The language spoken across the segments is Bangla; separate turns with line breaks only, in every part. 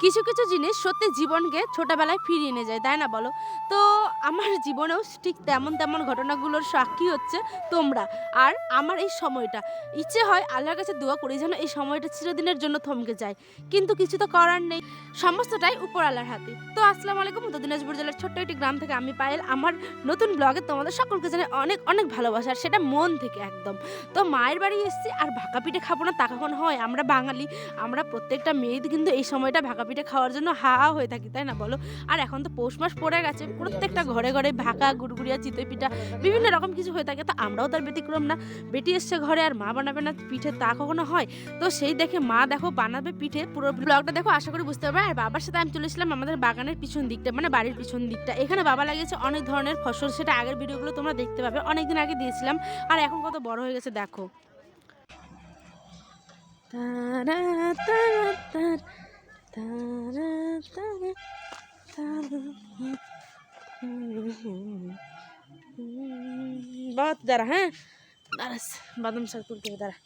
কিছু কিছু জিনিস সত্যি জীবনকে ছোটবেলায় ফিরিয়ে নিয়ে যায় তাই না বলো? তো আমার জীবনেও ঠিক তেমন তেমন ঘটনাগুলোর সাক্ষী হচ্ছে তোমরা। আর আমার এই সময়টা, ইচ্ছে হয় আল্লাহর কাছে দোয়া করি যেন এই সময়টা চিরদিনের জন্য থমকে যায়। কিন্তু কিছু তো করার নেই, সমস্তটাই উপর আল্লাহর হাতে। তো আসসালামু আলাইকুম, উত্তর দিনাজপুর জেলার ছোট্ট একটি গ্রাম থেকে আমি পায়েল। আমার নতুন ব্লগে তোমাদের সকলকে জানাই অনেক অনেক ভালোবাসা, আর সেটা মন থেকে একদম। তো মায়ের বাড়ি এসেছি, আর ভাকা পিঠে খাব না তা কখন হয়? আমরা বাঙালি, আমরা প্রত্যেকটা মেয়ে কিন্তু এই সময়টা ভাকা পিঠে খাওয়ার জন্য হা হয়ে থাকি, তাই না বলো? আর এখন তো পৌষ মাস পড়ে গেছে প্রত্যেকটা ঘরে ঘরে ভাকা গুড়গুড়িয়া চিতই পিঠা বিভিন্ন রকম কিছু হয়ে থাকে তো আমরাও তার ব্যতিক্রম না বেটি এসছে ঘরে আর মা বানাবে না পিঠে তা কখনো হয় তো সেই দেখে মা দেখো বানাবে পিঠে পুরো ব্লগটা দেখো আশা করি বুঝতে পারবে আর বাবার সাথে আমি চলেছিলাম আমাদের বাগানের পিছন দিকটা মানে বাড়ির পিছন দিকটা এখানে বাবা লাগিয়েছে অনেক ধরনের ফসল সেটা আগের ভিডিওগুলো তোমরা দেখতে পাবে অনেকদিন আগে দিয়েছিলাম আর এখন কত বড় হয়ে গেছে দেখো তারা তারা তার, তারা তারা বাবা দাঁড়া হ্যাঁ? দাঁড়াস বাদাম শাক তুলতে হবে, দাঁড়া।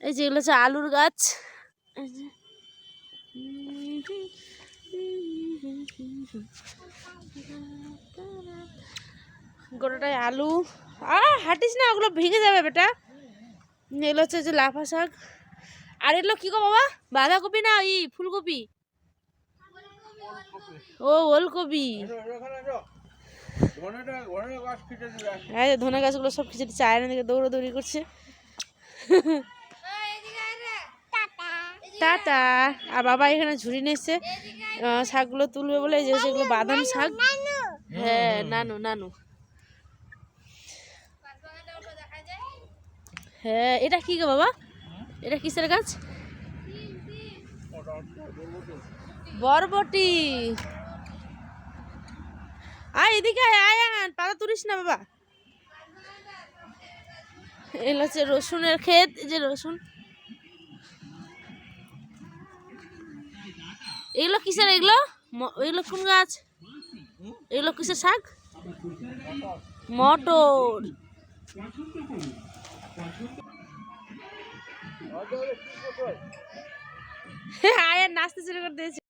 এই যে এগুলো হচ্ছে আলুর গাছ। গোটাটায় আলু। আ হাঁটিস না ওগুলো ভেঙে যাবে বেটা। এগুলো হচ্ছে যে লাফা শাক। আর এগুলো কি গো বাবা? বাঁধাকপি না ই ফুলকপি? ও, ওলকপি। হ্যাঁ ধনে গাছগুলো সব কিছু চায়না দিকে দৌড়াদৌড়ি করছে। টাটা। আর বাবা এখানে ঝুড়ি নিয়েছে শাকগুলো তুলবে বলে যে সেগুলো বাদাম শাক। হ্যাঁ নানু নানু। হ্যাঁ এটা কি গো বাবা? এটা কিসের গাছ? বরবটি। আয় এদিকে আয় আয় আয়, পাতা তুলিস না বাবা। এগুলো হচ্ছে রসুনের ক্ষেত যে রসুন। এগুলো কিসের এগুলো? এগুলো কোন গাছ? এগুলো কিসের শাক? মটর। আয়ার নাচতে শুরু করে দিয়েছে।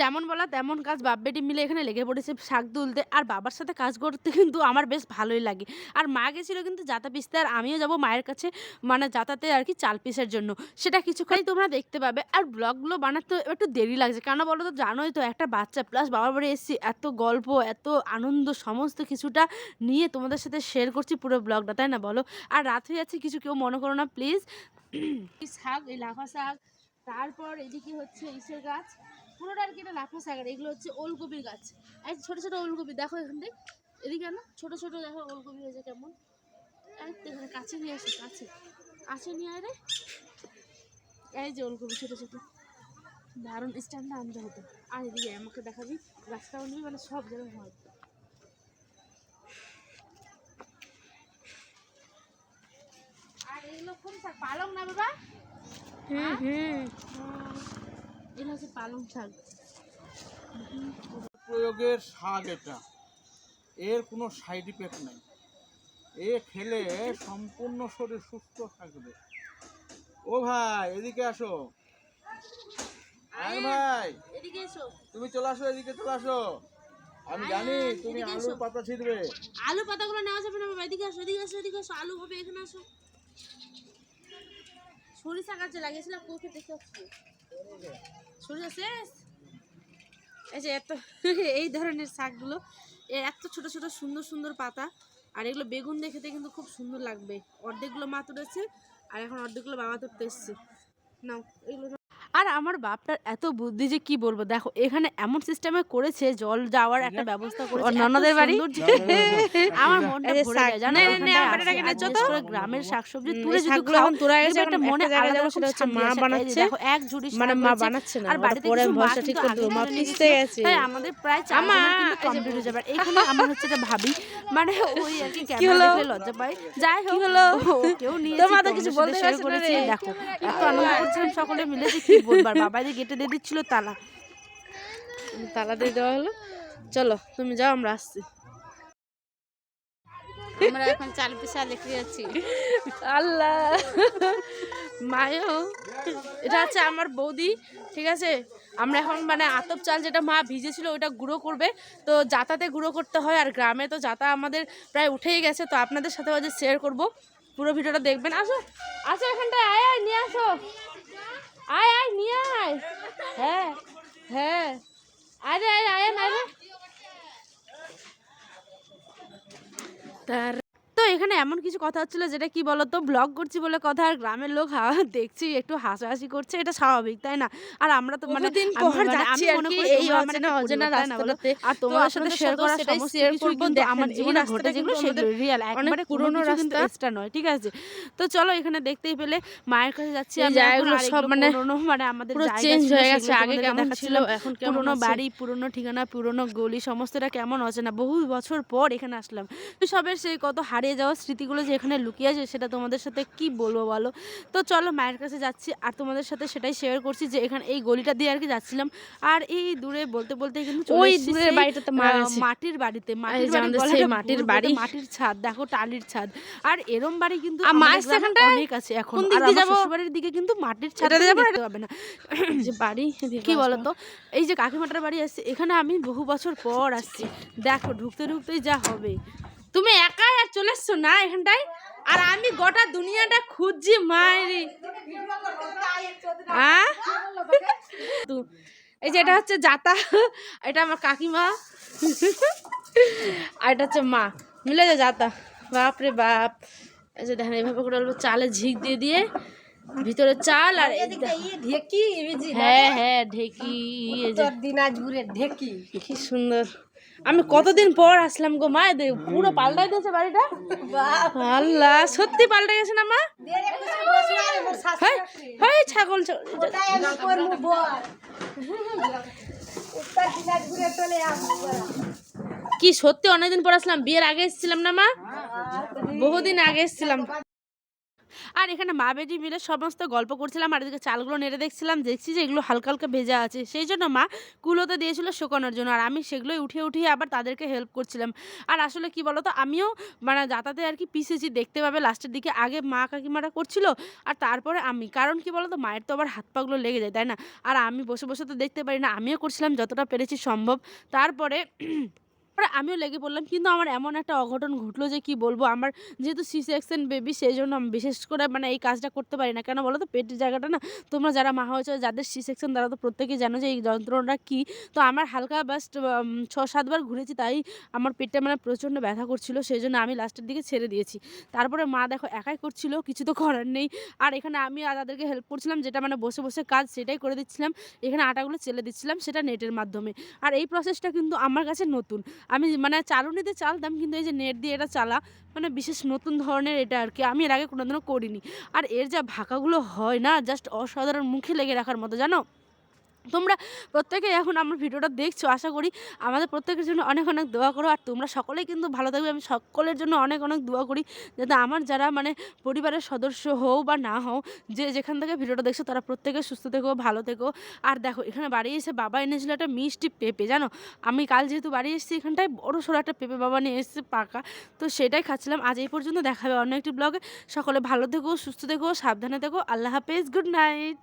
যেমন বলা তেমন কাজ বাপ বেটি মিলে এখানে লেগে পড়েছে শাক তুলতে। আর বাবার সাথে কাজ করতে কিন্তু আমার বেশ ভালোই লাগে। আর মা গেছিল কিন্তু যাতা পিসতে আর আমিও যাব মায়ের কাছে মানে যাতাতে আর কি চাল পিসের জন্য। সেটা কিছুখানি তোমরা দেখতে পাবে। আর ব্লগগুলো বানাতে একটু দেরি লাগছে। কেন বলো তো, জানোই তো একটা বাচ্চা প্লাস বাবার বাড়ি এসেছি। এত গল্প, এত আনন্দ, সমস্ত কিছুটা নিয়ে তোমাদের সাথে শেয়ার করছি পুরো ব্লগটা, তাই না বলো? আর রাত হয়ে যাচ্ছে কিছু কেউ মনে করো না প্লিজ শাক এই লাফা শাক, তারপর এদিকে হচ্ছে ইসের গাছ। পুরোটা আর কি এটা লাফা আর এগুলো হচ্ছে ওলকপির গাছ। এই ছোট ছোট ওলকপি দেখো এখানে এদিকে না ছোট ছোট দেখো ওলকপি হয়েছে কেমন। এখানে কাছে নিয়ে আসো কাছে। কাছে নিয়ে আয় রে। এই যে ওলকপি ছোট ছোট। দারুণ স্ট্যান্ডটা আনতে হতো আর এদিকে আমাকে দেখাবি গাছটাও নিবি মানে সব জায়গায় হয় আর এগুলো কোন পালং না বাবা?
হুম হুম।
এটা হচ্ছে পালং শাক।
প্রয়োগের শাক এটা। এর কোনো সাইড ইফেক্ট নেই। এ খেলে সম্পূর্ণ শরীর সুস্থ থাকবে। ও ভাই এদিকে আসো। ভাই।
এদিকে এসো।
তুমি চলে আসো এদিকে চলে আসো। আমি জানি তুমি আলুর পাতা ছিঁড়বে।
আলু পাতাগুলো নেওয়া যাবে না বাবা এদিকে আসো এদিকে আসো এদিকে আসো। আলু হবে এখানে আসো। সরিষা গাছে লাগিয়েছিলাম কোকে দেখে আসছি সরিষা শেষ এই যে এত এই ধরনের শাকগুলো এর এত ছোট ছোট সুন্দর সুন্দর পাতা, আর এগুলো বেগুন দেখে কিন্তু খুব সুন্দর লাগবে অর্ধেকগুলো মা তুলেছে, আর এখন অর্ধেকগুলো বাবা তুলতে এসছে নাও, এগুলো। আর আমার বাপটার এত বুদ্ধি যে কি বলব দেখো এখানে এমন সিস্টেমে করেছে জল যাওয়ার একটা ব্যবস্থা করেছে
ননদের বাড়ি?
আমার মনটা ভরে যায় জানো
আমার।
করে গ্রামের শাকসবজি তুলে যদি
হয়ে গেছে,
দেখবে একটা মনে আলাদা রকম
হচ্ছে মা বানাচ্ছে।
দেখো, এক ঝুড়ি
মানে মা বানাচ্ছে না
আর বাড়িতে
পরে ভরসা ঠিক করে মা
আগেই
পিছতে গেছে
তাই আমাদের প্রায় চার
আমা,
জনের কিন্তু কমপ্লিট হয়ে যাবে এখানে আমার হচ্ছে এটা ভাবি মানে ওই আর কি ক্যামেরা দেখলে লজ্জা পাই যাই হোক
হলো?
কেউ নিয়ে
তোমার তো কিছু বলতে
শেয়ার
পারছ
করেছি। দেখো এত আনন্দ করছিলাম সকলে মিলে যে কি বলবার বাবা যে গেটে দিয়ে দিচ্ছিল তালা।
তালা দিয়ে দেওয়া হলো। চলো তুমি যাও আমরা আসছি।
আমরা এখন চাল পিসা লেখে যাচ্ছি
আল্লাহ।
মায়ও এটা হচ্ছে আমার বৌদি। ঠিক আছে?
আমরা এখন মানে আতপ চাল যেটা মা ভিজেছিল ওটা গুঁড়ো করবে। তো যাতাতে গুঁড়ো করতে হয় আর গ্রামে তো যাতা আমাদের প্রায় উঠেই গেছে, তো আপনাদের সাথে আজ শেয়ার করব। পুরো ভিডিওটা দেখবেন। আসো আসো এখানটায়, আয় আয়, নিয়ে আসো। আয় আয়, নিয়ে আয়। হ্যাঁ হ্যাঁ। আরে আয় আয় আয় তার
এখানে এমন কিছু কথা হচ্ছিল যেটা কি বলতো ব্লগ করছি বলে কথা আর গ্রামের লোক দেখছি একটু হাসাহাসি করছে এটা স্বাভাবিক তাই না? আর আমরা তো মানে আমি মানে মনে করি
এই
তোমরা
অচেনা
একটা
অজানা
পরিবার, তাই না বলো?
রাস্তাটাতে
আর তোমাদের সাথে শেয়ার করা সমস্ত কিন্তু আমার জীবনে ঘটে যেগুলো সেগুলো রিয়েল একবারে
পুরনো রাস্তা।
এক্সট্রা নয় ঠিক আছে? তো চলো এখানে দেখতেই পেলে মায়ের কাছে যাচ্ছি আমি
জায়গাগুলো সব মানে
মানে আমাদের জায়গা
চেঞ্জ হয়ে গেছে আগে কেমন ছিল এখন কেমন
পুরনো বাড়ি পুরনো ঠিকানা পুরনো গলি সমস্তটা কেমন অচেনা বহু বছর পর এখানে আসলাম। সবের সেই কত হারিয়ে যাওয়া স্মৃতিগুলো যে এখানে লুকিয়ে আছে সেটা তোমাদের সাথে কি বলব বলো? তো চলো মায়ের কাছে যাচ্ছি আর তোমাদের সাথে সেটাই শেয়ার করছি যে এখানে এই গলিটা দিয়ে আর কি যাচ্ছিলাম। আর এই দূরে বলতে বলতে কিন্তু
ওই দূরের
আহ,
গেছে।
মাটির বাড়িতে মাটির বাড়ি
মাটির বাড়ি।
মাটির ছাদ দেখো টালির ছাদ। আর এরম বাড়ি কিন্তু? অনেক আছে এখন।
কোন দিক
কিন্তু মাটির ছাদ পাবে না।
যে বাড়ি
কি বলতো এই যে কাকিমাটার বাড়ি আসছে এখানে আমি বহু বছর পর আসছি। দেখো ঢুকতে ঢুকতেই যা হবে।
তুমি আর চলে এসছো না এখানটায়? আর আমি গোটা দুনিয়াটা খুঁজছি মায়েরি এই যে এটা হচ্ছে জাতা এটা আমার কাকিমা। আর এটা হচ্ছে মা। মিলে যে জাতা। বাপ রে বাপ। এই যে দেখেন এইভাবে করে অল্প চালে ঝিক দিয়ে দিয়ে ভিতরে চাল আর
ঢেকি
হ্যাঁ হ্যাঁ ঢেকি
দিনাজপুরের ঢেকি।
কি সুন্দর। আমি কতদিন পর আসলাম গো, মা? পুরো পাল্টাই দিয়েছে বাড়িটা। আল্লাহ, সত্যি পাল্টে গেছে না, মা? ছাগল কি সত্যি অনেকদিন পর আসলাম, বিয়ের আগে এসেছিলাম না, মা? বহুদিন আগে এসেছিলাম।
আর এখানে মা বেটি মিলে সমস্ত গল্প করছিলাম, আর এদিকে চালগুলো নেড়ে দেখছিলাম, দেখছি যে এগুলো হালকা হালকা ভেজা আছে। সেই জন্য মা কুলোতে দিয়েছিল শুকানোর জন্য, আর আমি সেগুলোই উঠিয়ে উঠিয়ে আবার তাদেরকে হেল্প করছিলাম। আর আসলে কি বলতো, আমিও মানে যাতাতে আর কি পিসেছি, দেখতে পাবে লাস্টের দিকে আগে মা কাকিমারা করছিল, আর তারপরে আমি। কারণ কি বলতো, মায়ের তো আবার হাত পাগুলো লেগে যায়, তাই না? আর আমি বসে বসে তো দেখতে পারি না, আমিও করছিলাম যতটা পেরেছি সম্ভব। তারপরে পরে আমিও লেগে পড়লাম। কিন্তু আমার এমন একটা অঘটন ঘটলো যে কি বলব? আমার যেহেতু সি সেকশন বেবি সেই জন্য আমি বিশেষ করে মানে এই কাজটা করতে পারি না। কেন বলো তো? পেটের জায়গাটা না, তোমরা যারা মা হয়েছে, যাদের সি সেকশন তারা তো প্রত্যেকেই জানো যে এই যন্ত্রণাটা কী। তো আমার হালকা বাস্ট ছ সাতবার ঘুরেছি, তাই আমার পেটটা মানে প্রচণ্ড ব্যথা করছিল সেই জন্য আমি লাস্টের দিকে ছেড়ে দিয়েছি। তারপরে মা দেখো একাই করছিল, কিছু তো করার নেই। আর এখানে আমি তাদেরকে হেল্প করছিলাম, যেটা মানে বসে বসে কাজ সেটাই করে দিচ্ছিলাম। এখানে আটাগুলো চেলে দিচ্ছিলাম, সেটা নেটের মাধ্যমে। আর এই প্রসেসটা কিন্তু আমার কাছে নতুন। আমি মানে চালুনিতে চালতাম, কিন্তু এই যে নেট দিয়ে এটা চালা মানে বিশেষ নতুন ধরনের এটা আর কি, আমি এর আগে কোনোদিনও করিনি। আর এর যা ভাকাগুলো হয় না জাস্ট অসাধারণ মুখে লেগে রাখার মতো, জানো? তোমরা প্রত্যেকে এখন আমার ভিডিওটা দেখছ, আশা করি আমাদের প্রত্যেকের জন্য অনেক অনেক দোয়া করো। আর তোমরা সকলেই কিন্তু ভালো থাকবে, আমি সকলের জন্য অনেক অনেক দোয়া করি যাতে আমার যারা মানে পরিবারের সদস্য হও বা না হও, যে যেখান থেকে ভিডিওটা দেখছ তারা প্রত্যেকে সুস্থ থেকো, ভালো থেকো। আর দেখো, এখানে বাড়ি এসে বাবা এনেছিল একটা মিষ্টি পেঁপে, জানো? আমি কাল যেহেতু বাড়ি এসেছি এখানটায় বড় সড়ো একটা পেঁপে বাবা নিয়ে এসেছে পাকা। তো সেটাই খাচ্ছিলাম, আজ এই পর্যন্ত দেখা হবে অন্য একটি ব্লগে। সকলে ভালো থেকো, সুস্থ থেকো, সাবধানে থেকো, আল্লাহ হাফেজ, গুড নাইট।